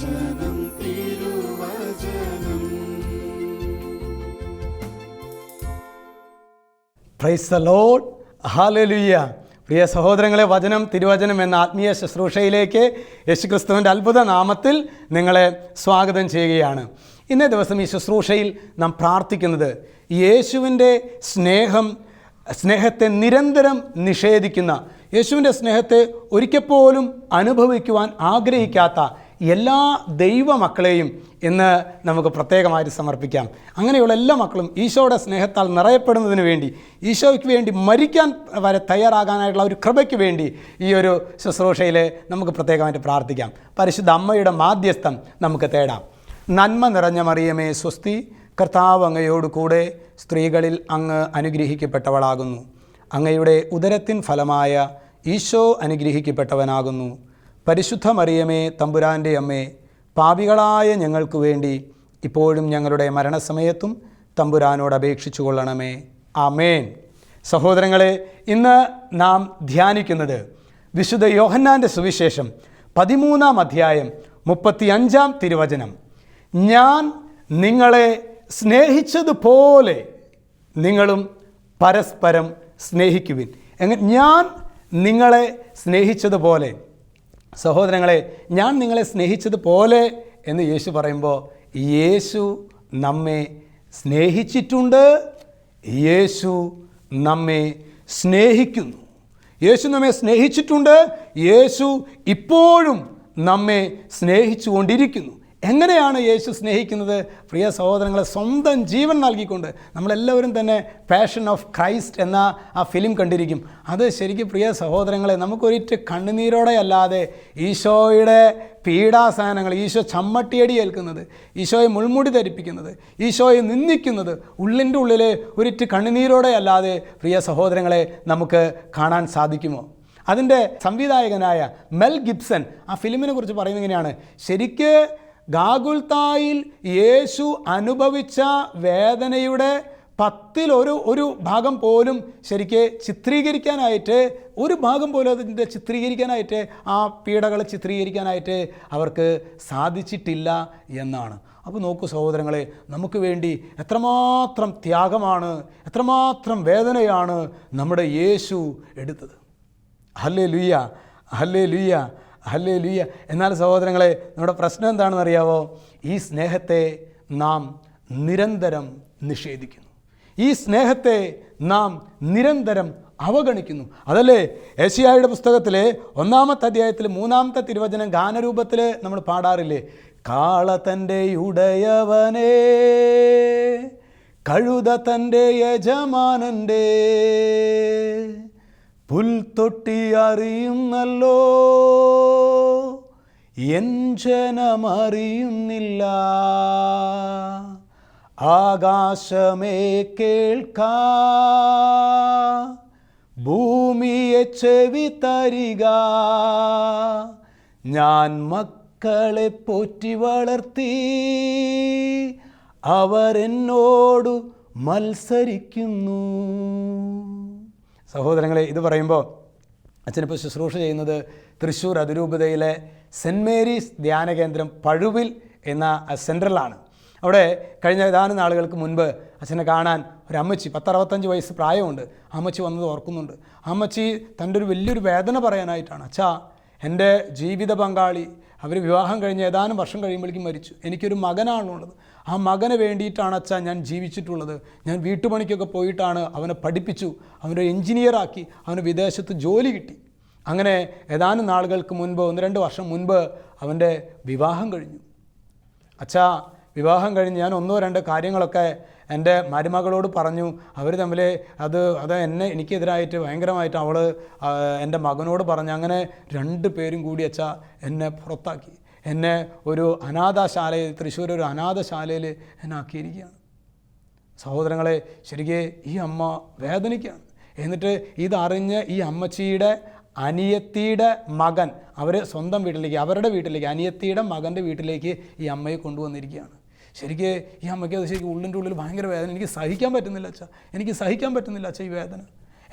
തിരുവചനം. ഹാലലുയ്യ പ്രിയ സഹോദരങ്ങളെ വചനം തിരുവചനം എന്ന ആത്മീയ ശുശ്രൂഷയിലേക്ക് യേശുക്രിസ്തുവിന്റെ അത്ഭുത നാമത്തിൽ നിങ്ങളെ സ്വാഗതം ചെയ്യുകയാണ്. ഇന്നേ ദിവസം ഈ ശുശ്രൂഷയിൽ നാം പ്രാർത്ഥിക്കുന്നത് യേശുവിന്റെ സ്നേഹം സ്നേഹത്തെ നിരന്തരം നിഷേധിക്കുന്ന യേശുവിന്റെ സ്നേഹത്തെ ഒരിക്കൽ പോലും അനുഭവിക്കുവാൻ ആഗ്രഹിക്കാത്ത എല്ലാ ദൈവ മക്കളെയും ഇന്ന് നമുക്ക് പ്രത്യേകമായി സമർപ്പിക്കാം. അങ്ങനെയുള്ള എല്ലാ മക്കളും ഈശോയുടെ സ്നേഹത്താൽ നിറയപ്പെടുന്നതിന് വേണ്ടി ഈശോയ്ക്ക് വേണ്ടി മരിക്കാൻ വരെ തയ്യാറാകാനായിട്ടുള്ള ഒരു കൃപയ്ക്ക് വേണ്ടി ഈ ഒരു ശുശ്രൂഷയിൽ നമുക്ക് പ്രത്യേകമായിട്ട് പ്രാർത്ഥിക്കാം. പരിശുദ്ധ അമ്മയുടെ മാധ്യസ്ഥം നമുക്ക് തേടാം. നന്മ നിറഞ്ഞ മറിയമേ സ്വസ്തി കർത്താവ് അങ്ങയോട് കൂടെ സ്ത്രീകളിൽ അങ്ങ് അനുഗ്രഹിക്കപ്പെട്ടവളാകുന്നു. അങ്ങയുടെ ഉദരത്തിൻ ഫലമായ ഈശോ അനുഗ്രഹിക്കപ്പെട്ടവനാകുന്നു. പരിശുദ്ധ മറിയമേ തമ്പുരാന്റെ അമ്മേ പാപികളായ ഞങ്ങൾക്ക് വേണ്ടി ഇപ്പോഴും ഞങ്ങളുടെ മരണസമയത്തും തമ്പുരാനോട് അപേക്ഷിച്ചു കൊള്ളണമേ. ആമേൻ. സഹോദരങ്ങളെ ഇന്ന് നാം ധ്യാനിക്കുന്നത് വിശുദ്ധ യോഹന്നാന്റെ സുവിശേഷം പതിമൂന്നാം അധ്യായം മുപ്പത്തിയഞ്ചാം തിരുവചനം. ഞാൻ നിങ്ങളെ സ്നേഹിച്ചതുപോലെ നിങ്ങളും പരസ്പരം സ്നേഹിക്കുവിൻ. എങ്ങനെ ഞാൻ നിങ്ങളെ സ്നേഹിച്ചതുപോലെ സഹോദരങ്ങളെ ഞാൻ നിങ്ങളെ സ്നേഹിച്ചതുപോലെ എന്ന് യേശു പറയുമ്പോൾ യേശു നമ്മെ സ്നേഹിച്ചിട്ടുണ്ട് യേശു നമ്മെ സ്നേഹിക്കുന്നു. യേശു നമ്മെ സ്നേഹിച്ചിട്ടുണ്ട് യേശു ഇപ്പോഴും നമ്മെ സ്നേഹിച്ചു കൊണ്ടിരിക്കുന്നു എങ്ങനെയാണ് യേശു സ്നേഹിക്കുന്നത്? പ്രിയ സഹോദരങ്ങളെ സ്വന്തം ജീവൻ നൽകിക്കൊണ്ട് നമ്മളെല്ലാവരും തന്നെ പാഷൻ ഓഫ് ക്രൈസ്റ്റ് എന്ന ആ ഫിലിം കണ്ടിരിക്കും. അത് ശരിക്കും പ്രിയ സഹോദരങ്ങളെ നമുക്കൊരിറ്റ് കണ്ണുനീരോടെ അല്ലാതെ ഈശോയുടെ പീഡാസഹനങ്ങൾ ഈശോ ചമ്മട്ടിയടി ഏൽക്കുന്നത് ഈശോയെ മുൾമുടി ധരിപ്പിക്കുന്നത് ഈശോയെ നിന്ദിക്കുന്നത് ഉള്ളിന്റെ ഉള്ളിലെ ഒരിറ്റ് കണ്ണുനീരോടെ അല്ലാതെ പ്രിയ സഹോദരങ്ങളെ നമുക്ക് കാണാൻ സാധിക്കുമോ? അതിന്റെ സംവിധായകനായ മെൽ ഗിബ്സൺ ആ ഫിലിമിനെ കുറിച്ച് പറയുന്നത് ഇങ്ങനെയാണ് ശരിക്ക് ഗാഗുൽത്തായിൽ യേശു അനുഭവിച്ച വേദനയുടെ പത്തിലൊരു ഒരു ഭാഗം പോലും ശരിക്ക് ചിത്രീകരിക്കാനായിട്ട് ഒരു ഭാഗം പോലും അതിന്റെ ചിത്രീകരിക്കാനായിട്ട് ആ പീഡകൾ ചിത്രീകരിക്കാനായിട്ട് അവർക്ക് സാധിച്ചിട്ടില്ല എന്നാണ്. അപ്പോൾ നോക്കൂ സഹോദരങ്ങളെ നമുക്ക് വേണ്ടി എത്രമാത്രം ത്യാഗമാണ് എത്രമാത്രം വേദനയാണ് നമ്മുടെ യേശു എടുത്തത്. ഹല്ലേ ലുയ്യ ഹല്ലേ ലുയ്യ ഹല്ലേ ലുയ്യ എന്നാൽ സഹോദരങ്ങളെ നമ്മുടെ പ്രശ്നം എന്താണെന്ന് അറിയാവോ? ഈ സ്നേഹത്തെ നാം നിരന്തരം നിഷേധിക്കുന്നു. ഈ സ്നേഹത്തെ നാം നിരന്തരം അവഗണിക്കുന്നു. അതല്ലേ? ഏഷ്യായുടെ പുസ്തകത്തിലെ ഒന്നാമത്തെ അധ്യായത്തിൽ മൂന്നാമത്തെ തിരുവചനം ഗാനരൂപത്തിൽ നമ്മൾ പാടാറില്ലേ? കാള തന്റെ ഉടയവനേ കഴുത തന്റെ യജമാനന്റെ പുൽത്തൊട്ടി അറിയുന്നല്ലോ എൻ ജനമറിയുന്നില്ല. ആകാശമേ കേൾക്ക. ഭൂമിയെ ചെവി തരിക. ഞാൻ മക്കളെ പോറ്റി വളർത്തി. അവരെന്നോടു മത്സരിക്കുന്നു. സഹോദരങ്ങളെ ഇത് പറയുമ്പോൾ അച്ഛനിപ്പോൾ ശുശ്രൂഷ ചെയ്യുന്നത് തൃശ്ശൂർ അതിരൂപതയിലെ സെന്റ് മേരീസ് ധ്യാന കേന്ദ്രം പഴുവിൽ എന്ന സെന്ററിലാണ് അവിടെ കഴിഞ്ഞ ഏതാനും നാളുകൾക്ക് മുൻപ് അച്ഛനെ കാണാൻ ഒരു അമ്മച്ചി പത്തറുപത്തഞ്ച് വയസ്സ് പ്രായമുണ്ട്. അമ്മച്ചി വന്നത് ഓർക്കുന്നുണ്ട്. അമ്മച്ചി തന്റെ ഒരു വലിയൊരു വേദന പറയാനായിട്ടാണ്. അച്ഛാ എന്റെ ജീവിത പങ്കാളി അവർ വിവാഹം കഴിഞ്ഞ് ഏതാനും വർഷം കഴിയുമ്പോഴേക്കും മരിച്ചു. എനിക്കൊരു മകനാണുള്ളത്. ആ മകന് വേണ്ടിയിട്ടാണ് അച്ഛാ ഞാൻ ജീവിച്ചിട്ടുള്ളത്. ഞാൻ വീട്ടുപണിക്കൊക്കെ പോയിട്ടാണ് അവനെ പഠിപ്പിച്ചു. അവനെ എൻജിനീയറാക്കി അവന് വിദേശത്ത് ജോലി കിട്ടി. അങ്ങനെ ഏതാനും നാളുകൾക്ക് മുൻപ് ഒന്ന് രണ്ട് വർഷം മുൻപ് അവന്റെ വിവാഹം കഴിഞ്ഞു. അച്ഛാ വിവാഹം കഴിഞ്ഞ് ഞാൻ ഒന്നോ രണ്ടോ കാര്യങ്ങളൊക്കെ എന്റെ മരുമകളോട് പറഞ്ഞു. അവർ തമ്മിൽ അത് അത് എന്നെ എനിക്കെതിരായിട്ട് ഭയങ്കരമായിട്ട് അവൾ എന്റെ മകനോട് പറഞ്ഞു. അങ്ങനെ രണ്ട് പേരും കൂടി അച്ഛാ എന്നെ പുറത്താക്കി. എന്നെ ഒരു അനാഥശാലയിൽ തൃശ്ശൂർ ഒരു അനാഥശാലയിൽ എന്നെ ആക്കിയിരിക്കുകയാണ് സഹോദരങ്ങളെ ശരിക്ക് ഈ അമ്മ വേദനിക്കുകയാണ്. എന്നിട്ട് ഇതറിഞ്ഞ് ഈ അമ്മച്ചിയുടെ അനിയത്തിയുടെ മകൻ അവർ സ്വന്തം വീട്ടിലേക്ക് അവരുടെ വീട്ടിലേക്ക് അനിയത്തിയുടെ മകന്റെ വീട്ടിലേക്ക് ഈ അമ്മയെ കൊണ്ടുവന്നിരിക്കുകയാണ്. ശരിക്ക് ഈ അമ്മയ്ക്ക് അത് ശരിക്കും ഉള്ളിന്റെ ഉള്ളിൽ ഭയങ്കര വേദന. എനിക്ക് സഹിക്കാൻ പറ്റുന്നില്ല അച്ഛാ. എനിക്ക് സഹിക്കാൻ പറ്റുന്നില്ല അച്ഛാ ഈ വേദന.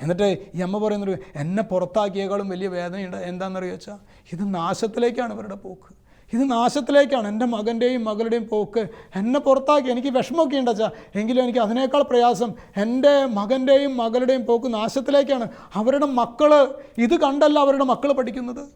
എന്നിട്ട് ഈ അമ്മ പറയുന്നൊരു എന്നെ പുറത്താക്കിയേക്കാളും വലിയ വേദനയുണ്ട്. എന്താണെന്നറിയോ അച്ഛാ? ഇത് നാശത്തിലേക്കാണ് ഇവരുടെ പോക്ക്. ഇത് നാശത്തിലേക്കാണ്. എന്റെ മകന്റെയും മകളുടെയും പോക്ക് എന്നെ പുറത്താക്കി. എനിക്ക് വിഷമമൊക്കെ ഉണ്ട് അച്ഛാ. എങ്കിലും എനിക്ക് അതിനേക്കാൾ പ്രയാസം എന്റെ മകന്റെയും മകളുടെയും പോക്ക് നാശത്തിലേക്കാണ്. അവരുടെ മക്കൾ ഇത് കണ്ടല്ല അവരുടെ മക്കൾ പഠിക്കുന്നത്.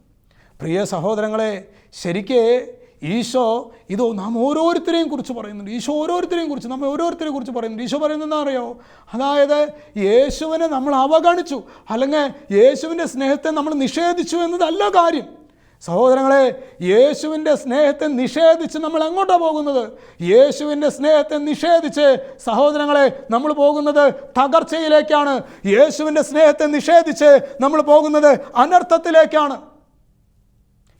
പ്രിയ സഹോദരങ്ങളെ ശരിക്ക് ഈശോ ഇത് നാം ഓരോരുത്തരെയും കുറിച്ച് പറയുന്നുണ്ട്. ഈശോ ഓരോരുത്തരെയും കുറിച്ച് നമ്മൾ ഓരോരുത്തരെയും കുറിച്ച് പറയുന്നുണ്ട്. ഈശോ പറയുന്നത് അറിയോ? അതായത് യേശുവിനെ നമ്മൾ അവഗണിച്ചു. അല്ലെങ്കിൽ യേശുവിന്റെ സ്നേഹത്തെ നമ്മൾ നിഷേധിച്ചു എന്നതല്ല കാര്യം. സഹോദരങ്ങളെ യേശുവിന്റെ സ്നേഹത്തെ നിഷേധിച്ച് നമ്മൾ എങ്ങോട്ടാണ് പോകുന്നത്? യേശുവിന്റെ സ്നേഹത്തെ നിഷേധിച്ച് സഹോദരങ്ങളെ നമ്മൾ പോകുന്നത് തകർച്ചയിലേക്കാണ്. യേശുവിന്റെ സ്നേഹത്തെ നിഷേധിച്ച് നമ്മൾ പോകുന്നത് അനർത്ഥത്തിലേക്കാണ്.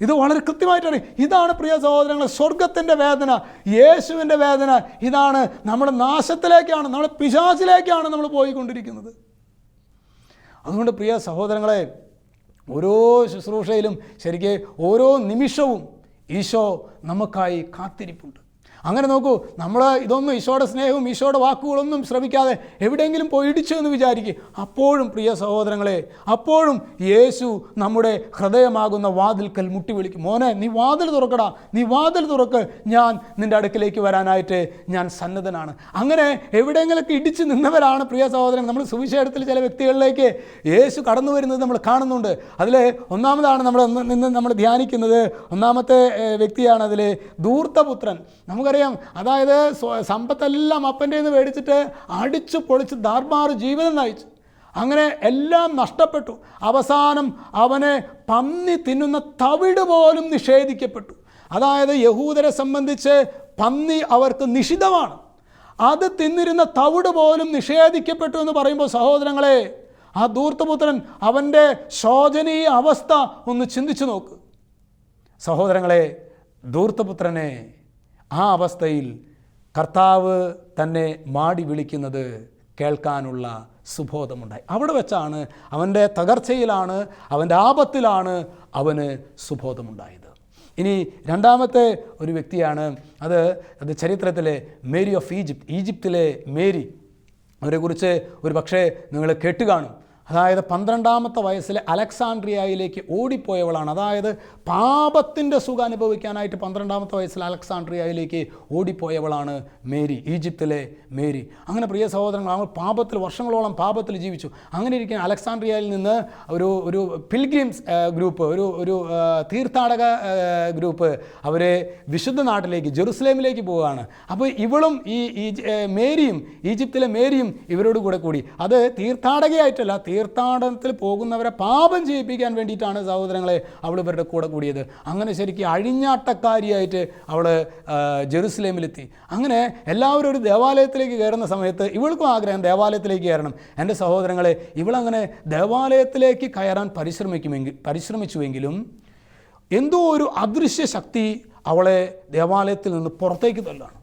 ഇത് വളരെ കൃത്യമായിട്ടാണ്. ഇതാണ് പ്രിയ സഹോദരങ്ങൾ സ്വർഗത്തിന്റെ വേദന. യേശുവിന്റെ വേദന ഇതാണ് നമ്മുടെ നാശത്തിലേക്കാണ് നമ്മുടെ പിശാചിലേക്കാണ് നമ്മൾ പോയിക്കൊണ്ടിരിക്കുന്നത്. അതുകൊണ്ട് പ്രിയ സഹോദരങ്ങളെ ഓരോ ശുശ്രൂഷയിലും ശരിക്ക് ഓരോ നിമിഷവും ഈശോ നമുക്കായി കാത്തിരിപ്പുണ്ട്. അങ്ങനെ നോക്കൂ നമ്മൾ ഇതൊന്നും ഈശോയുടെ സ്നേഹവും ഈശോയുടെ വാക്കുകളൊന്നും ശ്രമിക്കാതെ എവിടെയെങ്കിലും പോയി ഇടിച്ചു എന്ന് വിചാരിക്കുക അപ്പോഴും പ്രിയ സഹോദരങ്ങളെ അപ്പോഴും യേശു നമ്മുടെ ഹൃദയമാകുന്ന വാതിൽക്കൽ മുട്ടി വിളിക്കും മോനെ നീ വാതിൽ തുറക്കടാ നീ വാതിൽ തുറക്ക്. ഞാൻ നിന്റെ അടുക്കിലേക്ക് വരാനായിട്ട് ഞാൻ സന്നദ്ധനാണ്. അങ്ങനെ എവിടെയെങ്കിലൊക്കെ ഇടിച്ചു നിന്നവരാണ് പ്രിയ സഹോദരൻ. നമ്മൾ സുവിശേഷത്തിൽ ചില വ്യക്തികളിലേക്ക് യേശു കടന്നു വരുന്നത് നമ്മൾ കാണുന്നുണ്ട്. അതിൽ ഒന്നാമതാണ് നമ്മൾ നിന്ന് നമ്മൾ ധ്യാനിക്കുന്നത്. ഒന്നാമത്തെ വ്യക്തിയാണ് അതിൽ ധൂർത്തപുത്രൻ. നമുക്കറിയാം. അതായത് സമ്പത്തെല്ലാം അപ്പന്റെ നിന്ന് മേടിച്ചിട്ട് അടിച്ചു പൊളിച്ച് ദാർമാർ ജീവിതം നയിച്ചു. അങ്ങനെ എല്ലാം നഷ്ടപ്പെട്ടു. അവസാനം അവനെ പന്നി തിന്നുന്ന തവിട് പോലും നിഷേധിക്കപ്പെട്ടു. അതായത് യഹൂദരെ സംബന്ധിച്ച് പന്നി അവർക്ക് നിഷിദ്ധമാണ്. അത് തിന്നിരുന്ന തവിട് പോലും നിഷേധിക്കപ്പെട്ടു എന്ന് പറയുമ്പോൾ സഹോദരങ്ങളെ ആ ദൂർത്തപുത്രൻ അവന്റെ ശോചനീയ അവസ്ഥ ഒന്ന് ചിന്തിച്ചു നോക്ക്. സഹോദരങ്ങളെ ധൂർത്തപുത്രനെ ആ അവസ്ഥയിൽ കർത്താവ് തന്നെ മാടി വിളിക്കുന്നത് കേൾക്കാനുള്ള സുബോധമുണ്ടായി. അവിടെ വെച്ചാണ് അവന്റെ തകർച്ചയിലാണ് അവന്റെ ആപത്തിലാണ് അവന് സുബോധമുണ്ടായത്. ഇനി രണ്ടാമത്തെ ഒരു വ്യക്തിയാണ് അത് അത് ചരിത്രത്തിലെ മേരി ഓഫ് ഈജിപ്ത് ഈജിപ്തിലെ മേരി. അവരെക്കുറിച്ച് ഒരു പക്ഷേ നിങ്ങൾ കേട്ടുകാണും. അതായത് പന്ത്രണ്ടാമത്തെ വയസ്സിൽ അലക്സാണ്ട്രിയയിലേക്ക് ഓടിപ്പോയവളാണ്. അതായത് പാപത്തിന്റെ സുഖം അനുഭവിക്കാനായിട്ട് പന്ത്രണ്ടാമത്തെ വയസ്സിൽ അലക്സാണ്ട്രിയയിലേക്ക് ഓടിപ്പോയവളാണ് മേരി ഈജിപ്തിലെ മേരി. അങ്ങനെ പ്രിയ സഹോദരങ്ങൾ അവൾ പാപത്തിൽ വർഷങ്ങളോളം പാപത്തിൽ ജീവിച്ചു. അങ്ങനെ ഇരിക്കുന്ന അലക്സാണ്ട്രിയയിൽ നിന്ന് ഒരു ഒരു പിൽഗ്രിംസ് ഗ്രൂപ്പ് ഒരു ഒരു തീർത്ഥാടക ഗ്രൂപ്പ് അവരെ വിശുദ്ധ നാട്ടിലേക്ക് ജെറുസലേമിലേക്ക് പോവുകയാണ്. അപ്പോൾ ഇവളും ഈ മേരിയും ഈജിപ്തിലെ മേരിയും ഇവരോട് കൂടെ കൂടി. അത് തീർത്ഥാടകയായിട്ടല്ല തീർത്ഥാടനത്തിൽ പോകുന്നവരെ പാപം ചെയ്യിപ്പിക്കാൻ വേണ്ടിയിട്ടാണ് സഹോദരങ്ങളെ അവൾ ഇവരുടെ കൂടെ കൂടിയത്. അങ്ങനെ ശരിക്കും അഴിഞ്ഞാട്ടക്കാരിയായിട്ട് അവൾ ജെറുസലേമിലെത്തി. അങ്ങനെ എല്ലാവരും ഒരു ദേവാലയത്തിലേക്ക് കയറുന്ന സമയത്ത് ഇവൾക്കും ആഗ്രഹം ദേവാലയത്തിലേക്ക് കയറണം. എന്റെ സഹോദരങ്ങളെ ഇവളങ്ങനെ ദേവാലയത്തിലേക്ക് കയറാൻ പരിശ്രമിക്കുമെങ്കിൽ പരിശ്രമിച്ചുവെങ്കിലും എന്തോ ഒരു അദൃശ്യ ശക്തി അവളെ ദേവാലയത്തിൽ നിന്ന് പുറത്തേക്ക് തള്ളുകയാണ്.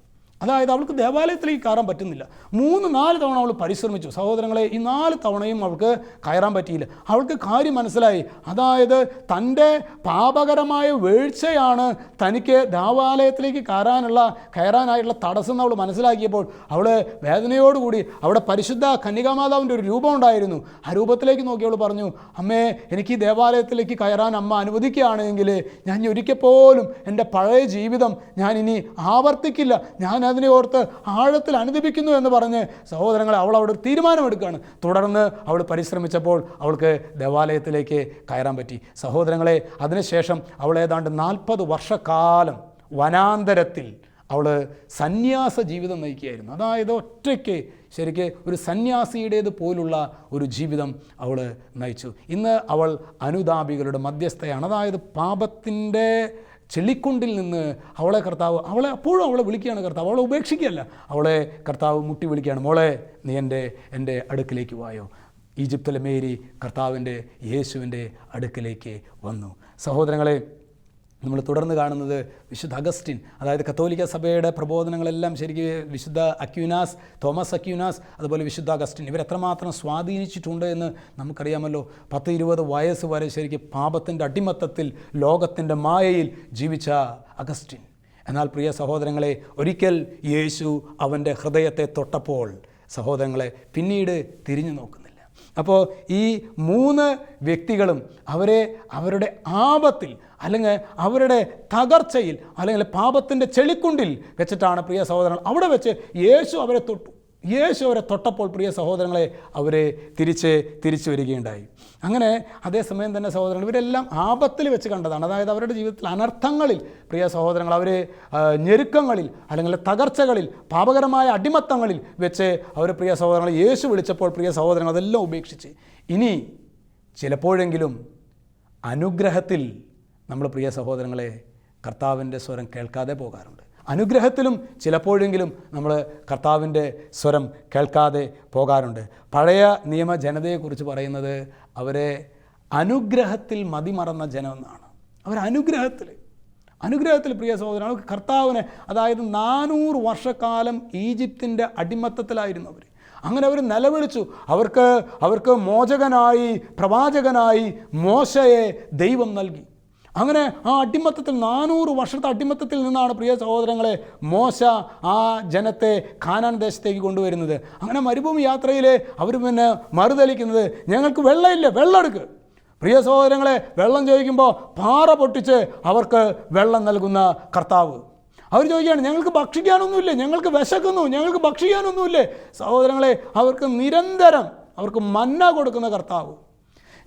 അതായത് അവൾക്ക് ദേവാലയത്തിലേക്ക് കയറാൻ പറ്റുന്നില്ല. മൂന്ന് നാല് തവണ അവൾ പരിശ്രമിച്ചു. സഹോദരങ്ങളെ ഈ നാല് തവണയും അവൾക്ക് കയറാൻ പറ്റിയില്ല. അവൾക്ക് കാര്യം മനസ്സിലായി. അതായത് തന്റെ പാപകരമായ വീഴ്ചയാണ് തനിക്ക് ദേവാലയത്തിലേക്ക് കയറാനുള്ള കയറാനായിട്ടുള്ള തടസ്സം അവൾ മനസ്സിലാക്കിയപ്പോൾ അവൾ വേദനയോടുകൂടി അവിടെ പരിശുദ്ധ കന്യകാമാതാവിന്റെ ഒരു രൂപം ഉണ്ടായിരുന്നു. ആ രൂപത്തിലേക്ക് നോക്കി അവൾ പറഞ്ഞു അമ്മേ എനിക്ക് ഈ ദേവാലയത്തിലേക്ക് കയറാൻ അമ്മ അനുവദിക്കുകയാണെങ്കിൽ ഞാൻ ഒരിക്കൽ പോലും എന്റെ പഴയ ജീവിതം ഞാൻ ഇനി ആവർത്തിക്കില്ല. ഞാൻ അതിനെ ഓർത്ത് ആഴത്തിൽ അനുദപിക്കുന്നു എന്ന് പറഞ്ഞ് സഹോദരങ്ങളെ അവൾ അവിടെ തീരുമാനമെടുക്കുകയാണ്. തുടർന്ന് അവൾ പരിശ്രമിച്ചപ്പോൾ അവൾക്ക് ദേവാലയത്തിലേക്ക് കയറാൻ പറ്റി. സഹോദരങ്ങളെ അതിനുശേഷം അവൾ ഏതാണ്ട് നാൽപ്പത് വർഷക്കാലം വനാന്തരത്തിൽ അവൾ സന്യാസ ജീവിതം നയിക്കുകയായിരുന്നു. അതായത് ഒറ്റയ്ക്ക് ശരിക്ക് ഒരു സന്യാസിയുടേത് പോലുള്ള ഒരു ജീവിതം അവൾ നയിച്ചു. ഇന്ന് അവൾ അനുതാപികളുടെ മധ്യസ്ഥയാണ്. അതായത് പാപത്തിന്റെ ചെളിക്കുണ്ടിൽ നിന്ന് അവളെ കർത്താവ് അവളെ അപ്പോഴും അവളെ വിളിക്കുകയാണ് കർത്താവ്. അവളെ ഉപേക്ഷിക്കുകയല്ല. അവളെ കർത്താവ് മുട്ടി വിളിക്കുകയാണ്. മോളെ നീ എന്റെ എന്റെ അടുക്കിലേക്ക് വായോ. ഈജിപ്തിലെ മേരി കർത്താവിന്റെ യേശുവിന്റെ അടുക്കിലേക്ക് വന്നു. സഹോദരങ്ങളെ നമ്മൾ തുടർന്ന് കാണുന്നത് വിശുദ്ധ അഗസ്റ്റിൻ അതായത് കത്തോലിക്ക സഭയുടെ പ്രബോധനങ്ങളെല്ലാം ശരിക്കും വിശുദ്ധ അക്യൂനാസ് തോമസ് അക്യൂനാസ് അതുപോലെ വിശുദ്ധ അഗസ്റ്റിൻ ഇവരെത്രമാത്രം സ്വാധീനിച്ചിട്ടുണ്ട് എന്ന് നമുക്കറിയാമല്ലോ. പത്ത് ഇരുപത് വയസ്സ് വരെ ശരിക്കും പാപത്തിന്റെ അടിമത്തത്തിൽ ലോകത്തിന്റെ മായയിൽ ജീവിച്ച അഗസ്റ്റിൻ. എന്നാൽ പ്രിയ സഹോദരങ്ങളെ ഒരിക്കൽ യേശു അവന്റെ ഹൃദയത്തെ തൊട്ടപ്പോൾ സഹോദരങ്ങളെ പിന്നീട് തിരിഞ്ഞു നോക്കുന്നില്ല അപ്പോൾ ഈ മൂന്ന് വ്യക്തികളും അവരെ അവരുടെ ആപത്തിൽ അല്ലെങ്കിൽ അവരുടെ തകർച്ചയിൽ അല്ലെങ്കിൽ പാപത്തിന്റെ ചെളിക്കുണ്ടിൽ വെച്ചിട്ടാണ് പ്രിയ സഹോദരങ്ങൾ. അവിടെ വെച്ച് യേശു അവരെ തൊട്ടു യേശു അവരെ തൊട്ടപ്പോൾ പ്രിയ സഹോദരങ്ങളെ അവരെ തിരിച്ച് തിരിച്ചു വരികയുണ്ടായി. അങ്ങനെ അതേസമയം തന്നെ സഹോദരങ്ങൾ ഇവരെല്ലാം ആപത്തിൽ വെച്ച് കണ്ടതാണ്. അതായത് അവരുടെ ജീവിതത്തിൽ അനർത്ഥങ്ങളിൽ പ്രിയ സഹോദരങ്ങൾ അവർ ഞെരുക്കങ്ങളിൽ അല്ലെങ്കിൽ തകർച്ചകളിൽ പാപകരമായ അടിമത്തങ്ങളിൽ വെച്ച് അവർ പ്രിയ സഹോദരങ്ങൾ യേശു വിളിച്ചപ്പോൾ പ്രിയ സഹോദരങ്ങൾ അതെല്ലാം ഉപേക്ഷിച്ച്. ഇനി ചിലപ്പോഴെങ്കിലും അനുഗ്രഹത്തിൽ നമ്മൾ പ്രിയ സഹോദരങ്ങളെ കർത്താവിന്റെ സ്വരം കേൾക്കാതെ പോകാറുണ്ട്. അനുഗ്രഹത്തിലും ചിലപ്പോഴെങ്കിലും നമ്മൾ കർത്താവിന്റെ സ്വരം കേൾക്കാതെ പോകാറുണ്ട്. പഴയ നിയമ ജനതയെക്കുറിച്ച് പറയുന്നത് അവരെ അനുഗ്രഹത്തിൽ മതിമറന്ന ജനം എന്നാണ് അവർ അനുഗ്രഹത്തിൽ അനുഗ്രഹത്തിൽ പ്രിയ സഹോദരൻ അവർക്ക് കർത്താവിനെ അതായത് നാനൂറ് വർഷക്കാലം ഈജിപ്തിന്റെ അടിമത്തത്തിലായിരുന്നു അവർ. അങ്ങനെ അവർ നിലവിളിച്ചു. അവർക്ക് അവർക്ക് മോചകനായി പ്രവാചകനായി മോശയെ ദൈവം നൽകി. അങ്ങനെ ആ അടിമത്തത്തിൽ നാനൂറ് വർഷത്തെ അടിമത്തത്തിൽ നിന്നാണ് പ്രിയ സഹോദരങ്ങളെ മോശ ആ ജനത്തെ കാനാൻ ദേശത്തേക്ക് കൊണ്ടുവരുന്നത്. അങ്ങനെ മരുഭൂമി യാത്രയിൽ അവർ പിന്നെ മറുതലിക്കുന്നത് ഞങ്ങൾക്ക് വെള്ളമില്ല വെള്ളം എടുക്ക്. പ്രിയ സഹോദരങ്ങളെ വെള്ളം ചോദിക്കുമ്പോൾ പാറ പൊട്ടിച്ച് അവർക്ക് വെള്ളം നൽകുന്ന കർത്താവ്. അവർ ചോദിക്കുകയാണ് ഞങ്ങൾക്ക് ഭക്ഷിക്കാനൊന്നുമില്ലേ? ഞങ്ങൾക്ക് വിശക്കുന്നു ഞങ്ങൾക്ക് ഭക്ഷിക്കാനൊന്നുമില്ലേ? സഹോദരങ്ങളെ അവർക്ക് നിരന്തരം അവർക്ക് മന്ന കൊടുക്കുന്ന കർത്താവ്.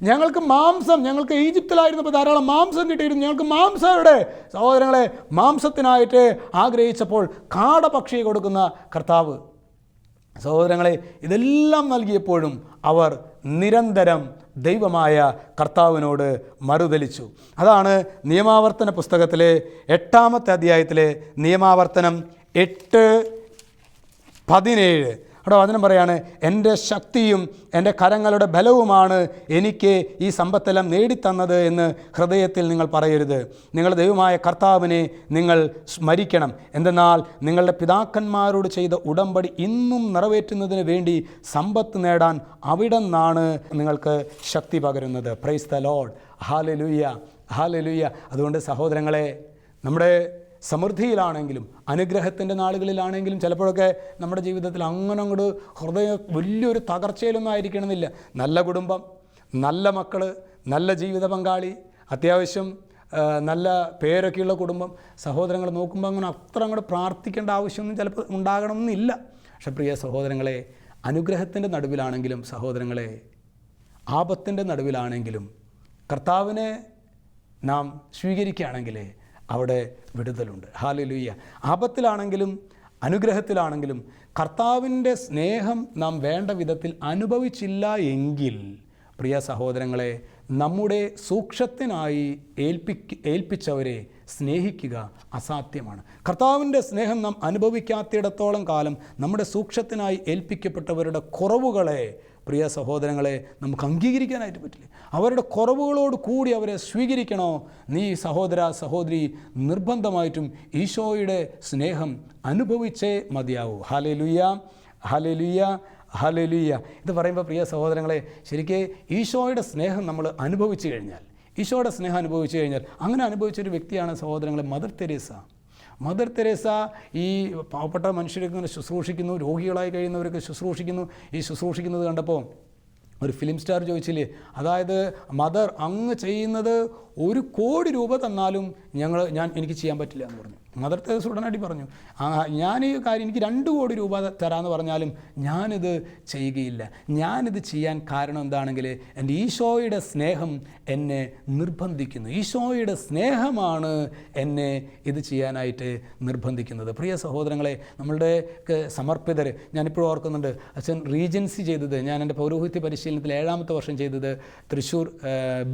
ഞങ്ങൾക്ക് മാംസം ഞങ്ങൾക്ക് ഈജിപ്തിലായിരുന്നപ്പോൾ ധാരാളം മാംസം കിട്ടിയിരുന്നു. ഞങ്ങൾക്ക് മാംസം എവിടെ സഹോദരങ്ങളെ മാംസത്തിനായിട്ട് ആഗ്രഹിച്ചപ്പോൾ കാടപക്ഷിയെ കൊടുക്കുന്ന കർത്താവ്. സഹോദരങ്ങളെ ഇതെല്ലാം നൽകിയപ്പോഴും അവർ നിരന്തരം ദൈവമായ കർത്താവിനോട് മറുതലിച്ചു. അതാണ് നിയമാവർത്തന പുസ്തകത്തിലെ എട്ടാമത്തെ അധ്യായത്തിലെ നിയമാവർത്തനം എട്ട് പതിനേഴ്. അവിടെ വചനം പറയാണ് എന്റെ ശക്തിയും എന്റെ കരങ്ങളുടെ ബലവുമാണ് എനിക്ക് ഈ സമ്പത്തെല്ലാം നേടിത്തന്നത് എന്ന് ഹൃദയത്തിൽ നിങ്ങൾ പറയരുത്. നിങ്ങളുടെ ദൈവമായ കർത്താവിനെ നിങ്ങൾ സ്മരിക്കണം. എന്തെന്നാൽ നിങ്ങളുടെ പിതാക്കന്മാരോട് ചെയ്ത ഉടമ്പടി ഇന്നും നിറവേറ്റുന്നതിന് വേണ്ടി സമ്പത്ത് നേടാൻ അവിടെ നിന്നാണ് നിങ്ങൾക്ക് ശക്തി പകരുന്നത്. പ്രൈസ് ദ ലോഡ് ഹാലലുയ്യ ഹാലലുയ്യ അതുകൊണ്ട് സഹോദരങ്ങളെ നമ്മുടെ സമൃദ്ധിയിലാണെങ്കിലും അനുഗ്രഹത്തിന്റെ നാളുകളിലാണെങ്കിലും ചിലപ്പോഴൊക്കെ നമ്മുടെ ജീവിതത്തിൽ അങ്ങനെ അങ്ങോട്ട് ഹൃദയ വലിയൊരു തകർച്ചയിലൊന്നും ആയിരിക്കണമെന്നില്ല. നല്ല കുടുംബം നല്ല മക്കൾ നല്ല ജീവിത പങ്കാളി അത്യാവശ്യം നല്ല പേരൊക്കെയുള്ള കുടുംബം സഹോദരങ്ങൾ നോക്കുമ്പോൾ അങ്ങനെ അത്ര അങ്ങോട്ട് പ്രാർത്ഥിക്കേണ്ട ആവശ്യമൊന്നും ചിലപ്പോൾ ഉണ്ടാകണമെന്നില്ല. പക്ഷെ പ്രിയ സഹോദരങ്ങളെ അനുഗ്രഹത്തിന്റെ നടുവിലാണെങ്കിലും സഹോദരങ്ങളെ ആപത്തിന്റെ നടുവിലാണെങ്കിലും കർത്താവിനെ നാം സ്വീകരിക്കുകയാണെങ്കിൽ അവിടെ വിടുതലുണ്ട്. ഹാലലുയ്യ ആപത്തിലാണെങ്കിലും അനുഗ്രഹത്തിലാണെങ്കിലും കർത്താവിന്റെ സ്നേഹം നാം വേണ്ട വിധത്തിൽ അനുഭവിച്ചില്ല എങ്കിൽ പ്രിയ സഹോദരങ്ങളെ നമ്മുടെ സൂക്ഷത്തിനായി ഏൽപ്പിക്ക് ഏൽപ്പിച്ചവരെ സ്നേഹിക്കുക അസാധ്യമാണ്. കർത്താവിന്റെ സ്നേഹം നാം അനുഭവിക്കാത്തിടത്തോളം കാലം നമ്മുടെ സൂക്ഷത്തിനായി ഏൽപ്പിക്കപ്പെട്ടവരുടെ കുറവുകളെ പ്രിയ സഹോദരങ്ങളെ നമുക്ക് അംഗീകരിക്കാനായിട്ട് പറ്റില്ല? അവരുടെ കുറവുകളോട് കൂടി അവരെ സ്വീകരിക്കണോ? നീ സഹോദര സഹോദരി നിർബന്ധമായിട്ടും ഈശോയുടെ സ്നേഹം അനുഭവിച്ചേ മതിയാവൂ. ഹാലലുയ്യ ഹാലലുയ്യ ഹാലലുയ്യ ഇത് പറയുമ്പോൾ പ്രിയ സഹോദരങ്ങളെ ശരിക്ക് ഈശോയുടെ സ്നേഹം നമ്മൾ അനുഭവിച്ചു കഴിഞ്ഞാൽ ഈശോയുടെ സ്നേഹം അനുഭവിച്ചു കഴിഞ്ഞാൽ അങ്ങനെ അനുഭവിച്ചൊരു വ്യക്തിയാണ് സഹോദരങ്ങളെ മദർ തെരേസ. മദർ തെരേസ ഈ പാവപ്പെട്ട മനുഷ്യരൊക്കെ ഇങ്ങനെ ശുശ്രൂഷിക്കുന്നു രോഗികളായി കഴിയുന്നവരൊക്കെ ശുശ്രൂഷിക്കുന്നു. ഈ ശുശ്രൂഷിക്കുന്നത് കണ്ടപ്പോൾ ഒരു ഫിലിം സ്റ്റാർ ചോദിച്ചില്ലേ അതായത് മദർ അങ്ങ് ചെയ്യുന്നത് ഒരു കോടി രൂപ തന്നാലും ഞങ്ങൾ ഞാൻ എനിക്ക് ചെയ്യാൻ പറ്റില്ല എന്ന് പറഞ്ഞു. മദർ തേസ് ഉടനടി പറഞ്ഞു ഞാൻ ഈ കാര്യം എനിക്ക് രണ്ട് കോടി രൂപ തരാമെന്ന് പറഞ്ഞാലും ഞാനിത് ചെയ്യുകയില്ല. ഞാനിത് ചെയ്യാൻ കാരണം എന്താണെങ്കിൽ എന്റെ ഈശോയുടെ സ്നേഹം എന്നെ നിർബന്ധിക്കുന്നു. ഈശോയുടെ സ്നേഹമാണ് എന്നെ ഇത് ചെയ്യാനായിട്ട് നിർബന്ധിക്കുന്നത്. പ്രിയ സഹോദരങ്ങളെ നമ്മളുടെ സമർപ്പിതർ ഞാനിപ്പോഴും ഓർക്കുന്നുണ്ട് അച്ഛൻ റീജൻസി ചെയ്തത് ഞാൻ എന്റെ പൗരോഹിത്യ പരിശീലനത്തിൽ ഏഴാമത്തെ വർഷം ചെയ്തത് തൃശ്ശൂർ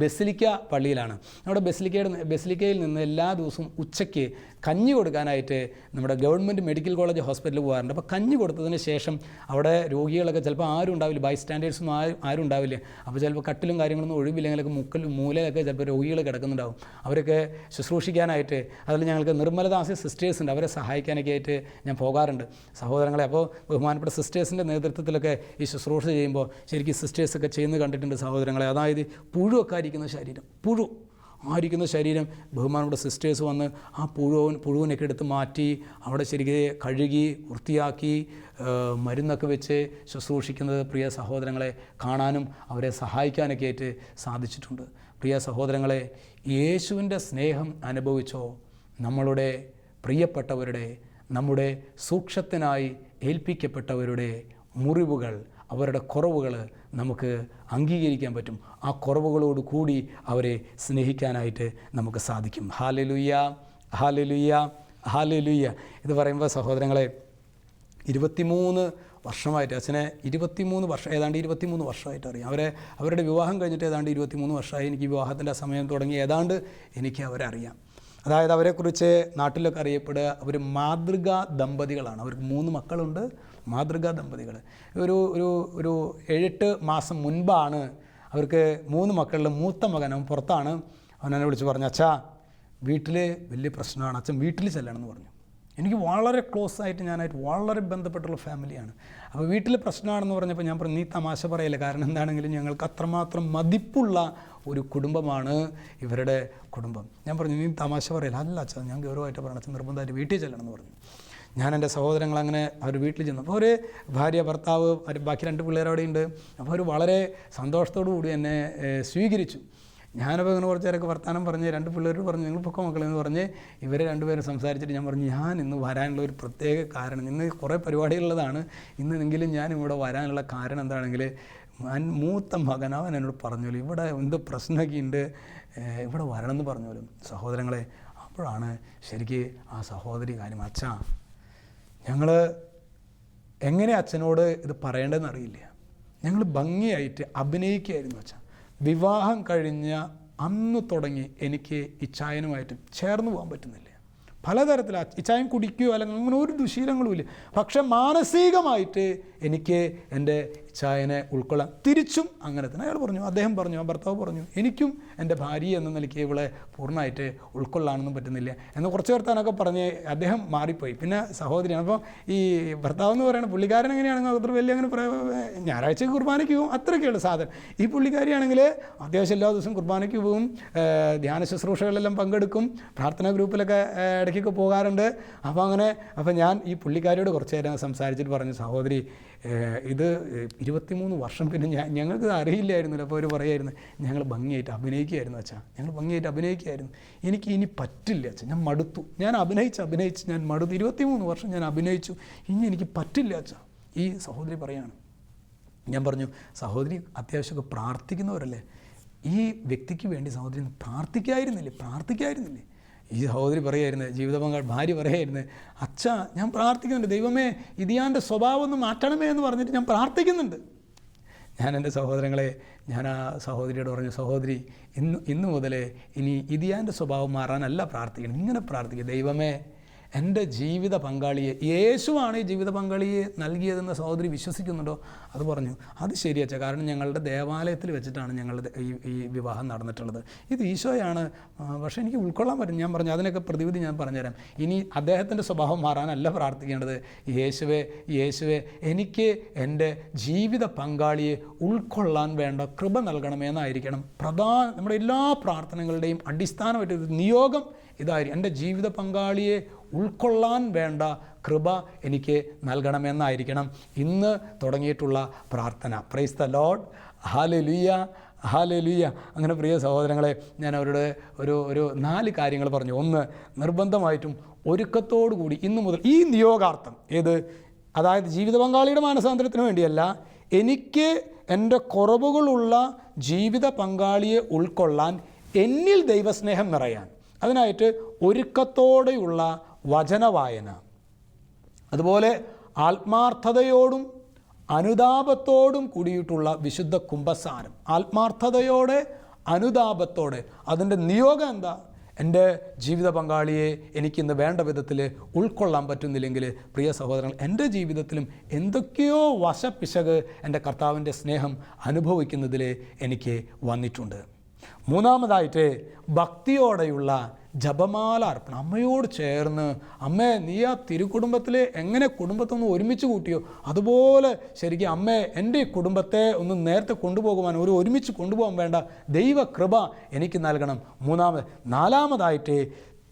ബസിലിക്ക പള്ളിയിലാണ്. അവിടെ ബെസിലിക്കയുടെ ബെസിലിക്കയിൽ നിന്ന് എല്ലാ ദിവസവും ഉച്ചയ്ക്ക് കഞ്ഞി കൊടുക്കാനായിട്ട് നമ്മുടെ ഗവൺമെന്റ് മെഡിക്കൽ കോളേജ് ഹോസ്പിറ്റലിൽ പോകാറുണ്ട്. അപ്പോൾ കഞ്ഞി കൊടുത്തതിന് ശേഷം അവിടെ രോഗികളൊക്കെ ചിലപ്പോൾ ആരും ഉണ്ടാവില്ല. ബൈ സ്റ്റാൻഡേർഡ്സൊന്നും ആരും ആരും ഉണ്ടാവില്ല. അപ്പോൾ ചിലപ്പോൾ കട്ടിലും കാര്യങ്ങളൊന്നും ഒഴിവില്ലെങ്കിലൊക്കെ മുക്കലും മൂലയിലൊക്കെ ചിലപ്പോൾ രോഗികൾ കിടക്കുന്നുണ്ടാവും. അവരൊക്കെ ശുശ്രൂഷിക്കാനായിട്ട് അതിൽ ഞങ്ങൾക്ക് നിർമ്മലദാസി സിസ്റ്റേഴ്സ് ഉണ്ട്. അവരെ സഹായിക്കാനൊക്കെ ആയിട്ട് ഞാൻ പോകാറുണ്ട്. സഹോദരങ്ങളെ അപ്പോൾ ബഹുമാനപ്പെട്ട സിസ്റ്റേഴ്സിന്റെ നേതൃത്വത്തിലൊക്കെ ഈ ശുശ്രൂഷ ചെയ്യുമ്പോൾ ശരിക്കും സിസ്റ്റേഴ്സൊക്കെ ചെയ്യുന്നത് കണ്ടിട്ടുണ്ട് സഹോദരങ്ങളെ. അതായത് പുഴുവൊക്കെ ആയിരിക്കുന്ന ശരീരം. പുഴു. ആ ശരീരം. ബഹുമാനോട് സിസ്റ്റേഴ്സ് വന്ന് ആ പുഴുവൻ പുഴുവിനൊക്കെ എടുത്ത് മാറ്റി അവിടെ ശരിക്കും കഴുകി വൃത്തിയാക്കി മരുന്നൊക്കെ വെച്ച് ശുശ്രൂഷിക്കുന്നത് പ്രിയ സഹോദരങ്ങളെ കാണാനും അവരെ സഹായിക്കാനൊക്കെ ആയിട്ട് സാധിച്ചിട്ടുണ്ട്. പ്രിയ സഹോദരങ്ങളെ യേശുവിന്റെ സ്നേഹം അനുഭവിച്ചോ? നമ്മളുടെ പ്രിയപ്പെട്ടവരുടെ നമ്മുടെ സൂക്ഷത്തിനായി ഏൽപ്പിക്കപ്പെട്ടവരുടെ മുറിവുകൾ അവരുടെ കുറവുകൾ നമുക്ക് അംഗീകരിക്കാൻ പറ്റും. ആ കുറവുകളോട് കൂടി അവരെ സ്നേഹിക്കാനായിട്ട് നമുക്ക് സാധിക്കും. ഹാലലുയ്യ ഹാലലുയ്യ ഹാലലുയ്യ ഇത് പറയുമ്പോൾ സഹോദരങ്ങളെ ഇരുപത്തിമൂന്ന് വർഷമായിട്ട് അച്ഛനെ ഇരുപത്തിമൂന്ന് വർഷം ഏതാണ്ട് ഇരുപത്തിമൂന്ന് വർഷമായിട്ട് അറിയാം. അവരെ അവരുടെ വിവാഹം കഴിഞ്ഞിട്ട് ഏതാണ്ട് ഇരുപത്തിമൂന്ന് വർഷമായി എനിക്ക് വിവാഹത്തിന്റെ സമയം തുടങ്ങി. ഏതാണ്ട് എനിക്ക് അവരറിയാം അതായത് അവരെക്കുറിച്ച് നാട്ടിലൊക്കെ അറിയപ്പെടുക അവർ മാതൃകാ ദമ്പതികളാണ്. അവർക്ക് മൂന്ന് മക്കളുണ്ട്. മാതൃകാ ദമ്പതികൾ ഒരു ഒരു ഒരു ഏഴെട്ട് മാസം മുൻപാണ് അവർക്ക് മൂന്ന് മക്കളിൽ മൂത്ത അവൻ പുറത്താണ്. അവനെന്നെ വിളിച്ച് പറഞ്ഞു അച്ഛാ വീട്ടിൽ വലിയ പ്രശ്നമാണ്. അച്ഛൻ വീട്ടിൽ ചെല്ലണം എന്ന് പറഞ്ഞു. എനിക്ക് വളരെ ക്ലോസ് ആയിട്ട് ഞാനായിട്ട് വളരെ ബന്ധപ്പെട്ടുള്ള ഫാമിലിയാണ് അപ്പോൾ വീട്ടിൽ പ്രശ്നമാണെന്ന് പറഞ്ഞപ്പോൾ ഞാൻ പറഞ്ഞു നീ തമാശ പറയില്ല? കാരണം എന്താണെങ്കിലും ഞങ്ങൾക്ക് അത്രമാത്രം മതിപ്പുള്ള ഒരു കുടുംബമാണ് ഇവരുടെ കുടുംബം. ഞാൻ പറഞ്ഞു നീ തമാശ പറയില്ല? അല്ല അച്ഛാ ഞാൻ ഗൗരവമായിട്ട് പറയണം. അച്ഛൻ നിർബന്ധമായിട്ട് വീട്ടിൽ ചെല്ലണം എന്ന് പറഞ്ഞു. ഞാൻ എന്റെ സഹോദരങ്ങൾ അങ്ങനെ അവർ വീട്ടിൽ ചെന്നു. അപ്പോൾ ഒരു ഭാര്യ ഭർത്താവ് ബാക്കി രണ്ട് പിള്ളേർ അവിടെയുണ്ട്. അപ്പോൾ അവർ വളരെ സന്തോഷത്തോടു കൂടി എന്നെ സ്വീകരിച്ചു. ഞാനപ്പോൾ ഇങ്ങനെ കുറച്ച് നേരമൊക്കെ വർത്തമാനം പറഞ്ഞ് രണ്ട് പിള്ളേരോട് പറഞ്ഞു നിങ്ങൾ പൊക്കോ മക്കളെന്ന് പറഞ്ഞ് ഇവർ രണ്ടുപേരും സംസാരിച്ചിട്ട് ഞാൻ പറഞ്ഞു ഞാൻ ഇന്ന് വരാനുള്ള ഒരു പ്രത്യേക കാരണം ഇന്ന് കുറേ പരിപാടികളുള്ളതാണ്. ഇന്നെങ്കിലും ഞാൻ ഇവിടെ വരാനുള്ള കാരണം എന്താണെങ്കിൽ മൂത്ത മകൻ അവൻ എന്നോട് പറഞ്ഞോളൂ ഇവിടെ എന്ത് പ്രശ്നമൊക്കെ ഉണ്ട്? ഇവിടെ വരണമെന്ന് പറഞ്ഞോളൂ സഹോദരങ്ങളെ അപ്പോഴാണ് ശരിക്ക് ആ സഹോദരി കാര്യം അച്ഛാ ഞങ്ങൾ എങ്ങനെ അച്ഛനോട് ഇത് പറയേണ്ടതെന്ന് അറിയില്ല ഞങ്ങൾ ഭംഗിയായിട്ട് അഭിനയിക്കുകയായിരുന്നു അച്ഛൻ. വിവാഹം കഴിഞ്ഞ അന്ന് തുടങ്ങി എനിക്ക് ഇച്ഛായനുമായിട്ട് ചേർന്ന് പോകാൻ പറ്റുന്നില്ല. പലതരത്തിൽ ഇച്ഛായൻ കുടിക്കുകയോ അല്ലെങ്കിൽ അങ്ങനെ ഒരു ദുശീലങ്ങളുമില്ല പക്ഷെ മാനസികമായിട്ട് എനിക്ക് എന്റെ ഇച്ചായനെ ഉൾക്കൊള്ളാൻ. തിരിച്ചും അങ്ങനെ തന്നെ അയാൾ പറഞ്ഞു അദ്ദേഹം പറഞ്ഞു ആ ഭർത്താവ് പറഞ്ഞു എനിക്കും എന്റെ ഭാര്യ എന്ന നിലയ്ക്ക് ഇവളെ പൂർണമായിട്ട് ഉൾക്കൊള്ളാനൊന്നും പറ്റുന്നില്ല. എന്ന് കുറച്ച് വർത്താനൊക്കെ പറഞ്ഞ് അദ്ദേഹം മാറിപ്പോയി. പിന്നെ സഹോദരിയാണ്. അപ്പോൾ ഈ ഭർത്താവ് എന്ന് പറയുന്നത് പുള്ളിക്കാരൻ എങ്ങനെയാണെങ്കിൽ അത്ര വലിയ അങ്ങനെ ഞായറാഴ്ച കുർബാനയ്ക്ക് പോകും. അത്രയൊക്കെയുള്ള സാധനം. ഈ പുള്ളിക്കാരിയാണെങ്കിൽ അത്യാവശ്യം എല്ലാ ദിവസവും കുർബാനയ്ക്ക് പോകും ധ്യാന ശുശ്രൂഷകളെല്ലാം പങ്കെടുക്കും പ്രാർത്ഥനാ ഗ്രൂപ്പിലൊക്കെ ഇടയ്ക്കൊക്കെ പോകാറുണ്ട്. അപ്പോൾ അങ്ങനെ അപ്പോൾ ഞാൻ ഈ പുള്ളിക്കാരിയോട് കുറച്ച് നേരം സംസാരിച്ചിട്ട് പറഞ്ഞു സഹോദരി ഇത് ഇരുപത്തിമൂന്ന് വർഷം പിന്നെ ഞാൻ ഞങ്ങൾക്ക് അറിയില്ലായിരുന്നല്ലോ. അപ്പോൾ അവർ പറയായിരുന്നു ഞങ്ങൾ ഭംഗിയായിട്ട് അഭിനയിക്കുകയായിരുന്നു അച്ഛാ. ഞങ്ങൾ ഭംഗിയായിട്ട് അഭിനയിക്കുകയായിരുന്നു. എനിക്ക് ഇനി പറ്റില്ല അച്ഛാ. ഞാൻ മടുത്തു. ഞാൻ അഭിനയിച്ച് അഭിനയിച്ച് ഞാൻ മടുത്തു. ഇരുപത്തിമൂന്ന് വർഷം ഞാൻ അഭിനയിച്ചു. ഇനി എനിക്ക് പറ്റില്ല അച്ഛാ. ഈ സഹോദരി പറയാണ്. ഞാൻ പറഞ്ഞു സഹോദരി അത്യാവശ്യമൊക്കെ പ്രാർത്ഥിക്കുന്നവരല്ലേ? ഈ വ്യക്തിക്ക് വേണ്ടി സഹോദരി പ്രാർത്ഥിക്കായിരുന്നില്ലേ? പ്രാർത്ഥിക്കായിരുന്നില്ലേ? ഈ സഹോദരി പറയായിരുന്നു ജീവിത പങ്കാളി ഭാര്യ പറയായിരുന്നു അച്ഛ ഞാൻ പ്രാർത്ഥിക്കുന്നുണ്ട്. ദൈവമേ ഇതിയാന്റെ സ്വഭാവം ഒന്ന് മാറ്റണമേ എന്ന് പറഞ്ഞിട്ട് ഞാൻ പ്രാർത്ഥിക്കുന്നുണ്ട്. ഞാൻ എന്റെ സഹോദരങ്ങളെ ഞാൻ ആ സഹോദരിയോട് പറഞ്ഞു സഹോദരി ഇന്ന് ഇന്ന് മുതലേ ഇനി ഇതിയാന്റെ സ്വഭാവം മാറാനല്ല പ്രാർത്ഥിക്കണം. ഇങ്ങനെ പ്രാർത്ഥിക്കുക ദൈവമേ എന്റെ ജീവിത പങ്കാളിയെ യേശുവാണ് ഈ ജീവിത പങ്കാളിയെ നൽകിയതെന്ന് സഹോദരി വിശ്വസിക്കുന്നുണ്ടോ? അത് പറഞ്ഞു. അത് ശരിയച്ച കാരണം ഞങ്ങളുടെ ദേവാലയത്തിൽ വെച്ചിട്ടാണ് ഞങ്ങളുടെ ഈ ഈ വിവാഹം നടന്നിട്ടുള്ളത്. ഇത് ഈശോയാണ്. പക്ഷേ എനിക്ക് ഉൾക്കൊള്ളാൻ പറ്റും. ഞാൻ പറഞ്ഞു അതിനൊക്കെ പ്രതിവിധി ഞാൻ പറഞ്ഞുതരാം. ഇനി അദ്ദേഹത്തിന്റെ സ്വഭാവം മാറാനല്ല പ്രാർത്ഥിക്കേണ്ടത്. യേശുവേ യേശുവേ എനിക്ക് എന്റെ ജീവിത പങ്കാളിയെ ഉൾക്കൊള്ളാൻ വേണ്ട കൃപ നൽകണമെന്നായിരിക്കണം. പ്രധാന നമ്മുടെ എല്ലാ പ്രാർത്ഥനകളുടെയും അടിസ്ഥാനമായിട്ട് നിയോഗം ഇതായിരിക്കും. എന്റെ ജീവിത പങ്കാളിയെ ഉൾക്കൊള്ളാൻ വേണ്ട കൃപ എനിക്ക് നൽകണമെന്നായിരിക്കണം. ഇന്ന് തുടങ്ങിയിട്ടുള്ള പ്രാർത്ഥന. പ്രൈസ് ദ ലോഡ് ഹാലലുയ്യ ഹാലലുയ്യ അങ്ങനെ പ്രിയ സഹോദരങ്ങളെ ഞാൻ അവരുടെ ഒരു ഒരു നാല് കാര്യങ്ങൾ പറഞ്ഞു. ഒന്ന് നിർബന്ധമായിട്ടും ഒരുക്കത്തോടു കൂടി ഇന്നു മുതൽ ഈ നിയോഗാർത്ഥം ഏത്? അതായത് ജീവിത പങ്കാളിയുടെ മാനസാന്തരത്തിന് വേണ്ടിയല്ല എനിക്ക് എന്റെ കുറവുകളുള്ള ജീവിത പങ്കാളിയെ ഉൾക്കൊള്ളാൻ എന്നിൽ ദൈവസ്നേഹം നിറയാൻ. അതിനായിട്ട് ഒരുക്കത്തോടെയുള്ള വചനവായന. അതുപോലെ ആത്മാർത്ഥതയോടും അനുതാപത്തോടും കൂടിയിട്ടുള്ള വിശുദ്ധ കുംഭസാരം. ആത്മാർത്ഥതയോടെ അനുതാപത്തോടെ. അതിന്റെ നിയോഗം എന്താ? എന്റെ ജീവിത പങ്കാളിയെ എനിക്കിന്ന് വേണ്ട വിധത്തിൽ ഉൾക്കൊള്ളാൻ പറ്റുന്നില്ലെങ്കിൽ പ്രിയ സഹോദരങ്ങൾ എന്റെ ജീവിതത്തിലും എന്തൊക്കെയോ വശപ്പിശക് എന്റെ കർത്താവിന്റെ സ്നേഹം അനുഭവിക്കുന്നതിൽ എനിക്ക് വന്നിട്ടുണ്ട്. മൂന്നാമതായിട്ട് ഭക്തിയോടെയുള്ള ജപമാല അർപ്പണം. അമ്മയോട് ചേർന്ന് അമ്മേ നീ ആ തിരുക്കുടുംബത്തിലെ എങ്ങനെ കുടുംബത്തെ ഒന്ന് ഒരുമിച്ച് കൂട്ടിയോ? അതുപോലെ ശരിക്കും അമ്മേ എന്റെ കുടുംബത്തെ ഒന്ന് നേരത്തെ കൊണ്ടുപോകുവാൻ ഒരു ഒരുമിച്ച് കൊണ്ടുപോകാൻ വേണ്ട ദൈവകൃപ എനിക്ക് നൽകണം. മൂന്നാമത് നാലാമതായിട്ട്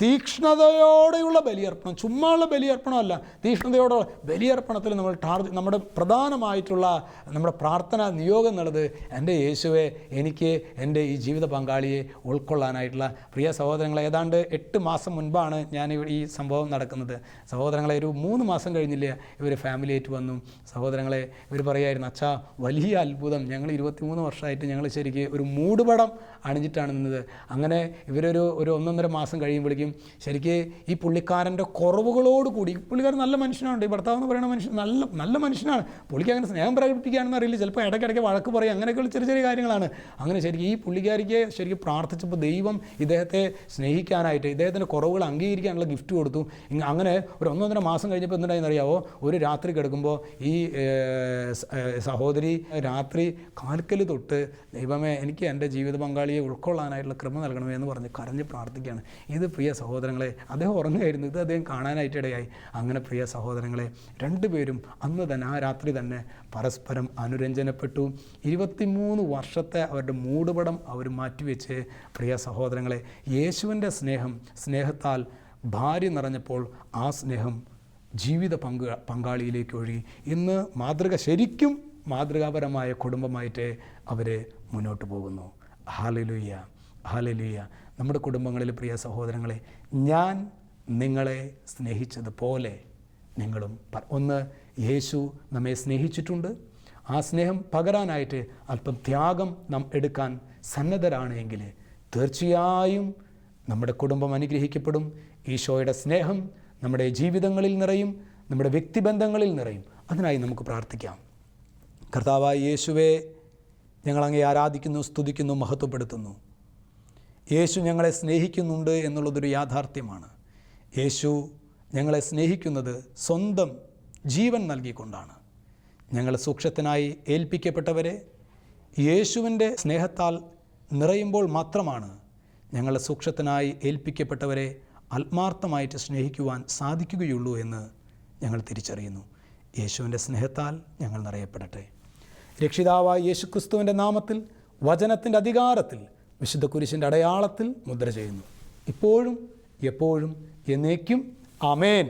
തീക്ഷ്ണതയോടെയുള്ള ബലിയർപ്പണം. ചുമ്മായുള്ള ബലിയർപ്പണമല്ല. തീക്ഷ്ണതയോടുള്ള ബലിയർപ്പണത്തിൽ നമ്മൾ ടാർജ് നമ്മുടെ പ്രധാനമായിട്ടുള്ള നമ്മുടെ പ്രാർത്ഥന നിയോഗം എന്നുള്ളത് എന്റെ യേശുവെ എനിക്ക് എന്റെ ഈ ജീവിത പങ്കാളിയെ ഉൾക്കൊള്ളാനായിട്ടുള്ള പ്രിയ സഹോദരങ്ങളെ ഏതാണ്ട് എട്ട് മാസം മുൻപാണ് ഞാൻ ഈ സംഭവം നടക്കുന്നത്. സഹോദരങ്ങളെ ഒരു മൂന്ന് മാസം കഴിഞ്ഞില്ല ഇവർ ഫാമിലി ആയിട്ട് വന്നു. സഹോദരങ്ങളെ ഇവർ പറയായിരുന്നു അച്ഛാ വലിയ അത്ഭുതം. ഞങ്ങൾ ഇരുപത്തിമൂന്ന് വർഷമായിട്ട് ഞങ്ങൾ ശരിക്കും ഒരു മൂടുപടം അണിഞ്ഞിട്ടാണ് നിന്നത്. അങ്ങനെ ഇവരൊരു ഒരു ഒന്നൊന്നര മാസം കഴിയുമ്പോഴേക്കും ശരിക്ക് ഈ പുള്ളിക്കാരന്റെ കുറവുകളോട് കൂടി ഈ പുള്ളിക്കാരൻ നല്ല മനുഷ്യനാണ് ഈ ഭർത്താവ് എന്ന് പറയുന്ന മനുഷ്യൻ നല്ല നല്ല മനുഷ്യനാണ്. പുള്ളിക്ക് അങ്ങനെ സ്നേഹം പ്രകടിപ്പിക്കുകയാണെന്ന് അറിയില്ല ചിലപ്പോൾ ഇടയ്ക്കിടയ്ക്ക് വഴക്ക് പറയും അങ്ങനെയൊക്കെയുള്ള ചെറിയ ചെറിയ കാര്യങ്ങളാണ്. അങ്ങനെ ശരിക്കും ഈ പുള്ളിക്കാരിക്ക് ശരിക്കും പ്രാർത്ഥിച്ചപ്പോൾ ദൈവം ഇദ്ദേഹത്തെ സ്നേഹിക്കാനായിട്ട് ഇദ്ദേഹത്തിന്റെ കുറവുകൾ അംഗീകരിക്കാനുള്ള ഗിഫ്റ്റ് കൊടുത്തു. അങ്ങനെ ഒരു ഒന്നൊന്നര മാസം കഴിഞ്ഞപ്പോൾ എന്തുണ്ടായെന്ന് അറിയാവോ ഒരു രാത്രി കിടക്കുമ്പോൾ ഈ സഹോദരി രാത്രി കാൽക്കൽ തൊട്ട് ദൈവമേ എനിക്ക് എന്റെ ജീവിത പങ്കാളിയെ ഉൾക്കൊള്ളാനായിട്ടുള്ള ക്രമം നൽകണമേ എന്ന് പറഞ്ഞ് കരഞ്ഞ് പ്രാർത്ഥിക്കുകയാണ്. ഇത് പ്രിയ സഹോദരങ്ങളെ അദ്ദേഹം ഉറങ്ങുകയായിരുന്നു. ഇത് അദ്ദേഹം കാണാനായിട്ടിടയായി അങ്ങനെ പ്രിയ സഹോദരങ്ങളെ രണ്ടുപേരും അന്ന് തന്നെ ആ രാത്രി തന്നെ പരസ്പരം അനുരഞ്ജനപ്പെട്ടു. ഇരുപത്തിമൂന്ന് വർഷത്തെ അവരുടെ മൂടുപടം അവർ മാറ്റിവെച്ച് പ്രിയ സഹോദരങ്ങളെ യേശുവിന്റെ സ്നേഹം സ്നേഹത്താൽ ഭാര്യ നിറഞ്ഞപ്പോൾ ആ സ്നേഹം ജീവിത പങ്ക് പങ്കാളിയിലേക്ക് ഒഴുകി. ഇന്ന് മാതൃക ശരിക്കും മാതൃകാപരമായ കുടുംബമായിട്ട് അവരെ മുന്നോട്ട് പോകുന്നു. ഹാലലുയ്യ ഹാലലുയ്യ നമ്മുടെ കുടുംബങ്ങളിൽ പ്രിയ സഹോദരങ്ങളെ ഞാൻ നിങ്ങളെ സ്നേഹിച്ചതുപോലെ നിങ്ങളും ഒന്ന് യേശു നമ്മെ സ്നേഹിച്ചിട്ടുണ്ട്. ആ സ്നേഹം പകരാനായിട്ട് അല്പം ത്യാഗം നാം എടുക്കാൻ സന്നദ്ധരാണെങ്കിൽ തീർച്ചയായും നമ്മുടെ കുടുംബം അനുഗ്രഹിക്കപ്പെടും. ഈശോയുടെ സ്നേഹം നമ്മുടെ ജീവിതങ്ങളിൽ നിറയും നമ്മുടെ വ്യക്തിബന്ധങ്ങളിൽ നിറയും. അതിനായി നമുക്ക് പ്രാർത്ഥിക്കാം. കർത്താവായ യേശുവെ ഞങ്ങളങ്ങേ ആരാധിക്കുന്നു സ്തുതിക്കുന്നു മഹത്വപ്പെടുത്തുന്നു. യേശു ഞങ്ങളെ സ്നേഹിക്കുന്നുണ്ട് എന്നുള്ളതൊരു യാഥാർത്ഥ്യമാണ്. യേശു ഞങ്ങളെ സ്നേഹിക്കുന്നത് സ്വന്തം ജീവൻ നൽകിക്കൊണ്ടാണ്. ഞങ്ങൾ സൂക്ഷ്യത്തിനായി ഏൽപ്പിക്കപ്പെട്ടവരെ യേശുവിന്റെ സ്നേഹത്താൽ നിറയുമ്പോൾ മാത്രമാണ് ഞങ്ങൾ സൂക്ഷ്യത്തിനായി ഏൽപ്പിക്കപ്പെട്ടവരെ ആത്മാർത്ഥമായിട്ട് സ്നേഹിക്കുവാൻ സാധിക്കുകയുള്ളൂ എന്ന് ഞങ്ങൾ തിരിച്ചറിയുന്നു. യേശുവിന്റെ സ്നേഹത്താൽ ഞങ്ങൾ നിറയപ്പെടട്ടെ. രക്ഷിതാവായ യേശുക്രിസ്തുവിന്റെ നാമത്തിൽ വചനത്തിന്റെ അധികാരത്തിൽ വിശുദ്ധ കുരിശിന്റെ അടയാളത്തിൽ മുദ്ര ചെയ്യുന്നു. ഇപ്പോഴും എപ്പോഴും എന്നേക്കും. അമേൻ